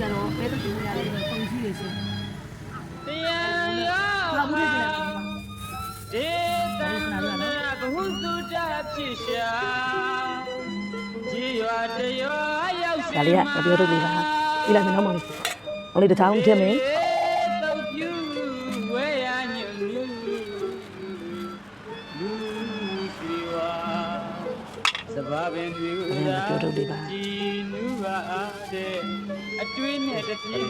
တော့ကျတော့ပဲတော့ဒီနေရာလေးပုံရှိရရှင်တရားရောဘာဘူးလဲဒေသနာဘဟုတုတဖြစ်ရှာကြည်ရွာတရွာရောက်ဒါလေးကမပြောတော့ဘူးလားဒီလိုက်မယ်နော်မောင်လေးမောင်လေးတထောင်ထည့်မယ်သုတ်ပြူဝဲရညွလူလူစီဝါစဘာပင်တွေဥသာကြည်နူပါတဲ့အ တွင်းနဲ့တပြေး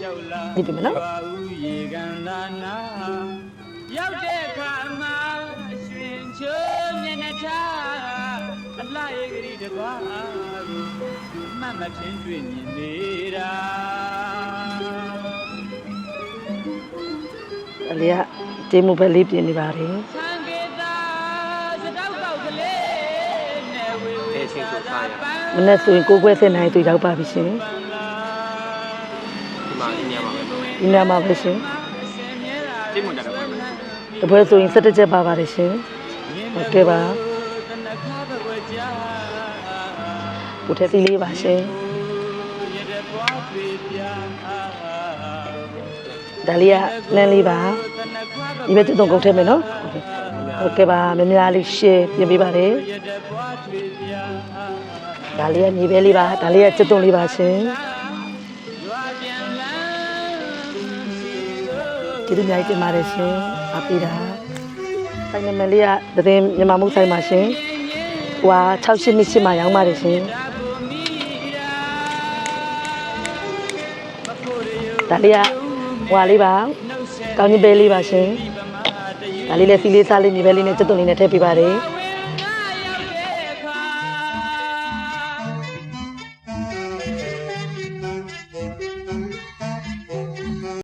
လျှောက်လာဒီပြင်မနော်ပါဦးရေကန်လာနာရောက်တဲ့အခါမှာရွှင်ချိုးမျက်နှာထားအလှရေကလေးတစ်ပါးကိုမှတ်မဖြင်းတွေ့မြင်နေတာဒါလေးကတေးမှုပဲလေးပြင်နေပါတယ်သံကေတာစတောက်ကောက်ကလေးနဲ့ဝေဝေချင်းကိုထားရမနေ့ဆိုရင်ကိုကွဲစင်နိုင်သူရောက်ပါပြီရှင်ဒီ မှာဒီနေရာမှာပဲဒီနေ့မှာပဲရှင်တိတ်မွန်တာပဲတပွဲဆိုရင်17ချက်ပါပါတယ်ရှင်ဟုတ်ကဲ့ပါတနခါဘဝကြာကိုထက်သီးလေးပါရှင်ရတဲ့ပွားပြေပြာဒါလေးကလမ်းလေးပါဒီဘက်တုံကုန်ထည့်မယ်နော်ဟုတ်ကဲ့ပါများများလေး share ပြင်ပေးပါတယ်ရတဲ့ပွားပြေပြာဒါလေးကညီပဲလေးပါဒါလေးကကျွတ်တုံလေးပါရှင် ကိုကျေးဇူးအများကြီးတင်ပါတယ်ရှင်အားပေးတာဆိုင်နံပါတ်လေးကသတင်းမြန်မာမှုဆိုင်ပါရှင်ဟွာ68မိရှိမှရောင်းပါတယ်ရှင်ဒါကိုမိရာမဖို့ရဒါလေးကဟွာလေးပါနှုတ်ဆက်ကောင်းကြီးပဲလေးပါရှင်ပမာတယူဒါလေးလည်းစီလေးစားလေးညီပဲလေးနဲ့ကျွတ်တုံလေးနဲ့ထည့်ပေးပါတယ်ဝ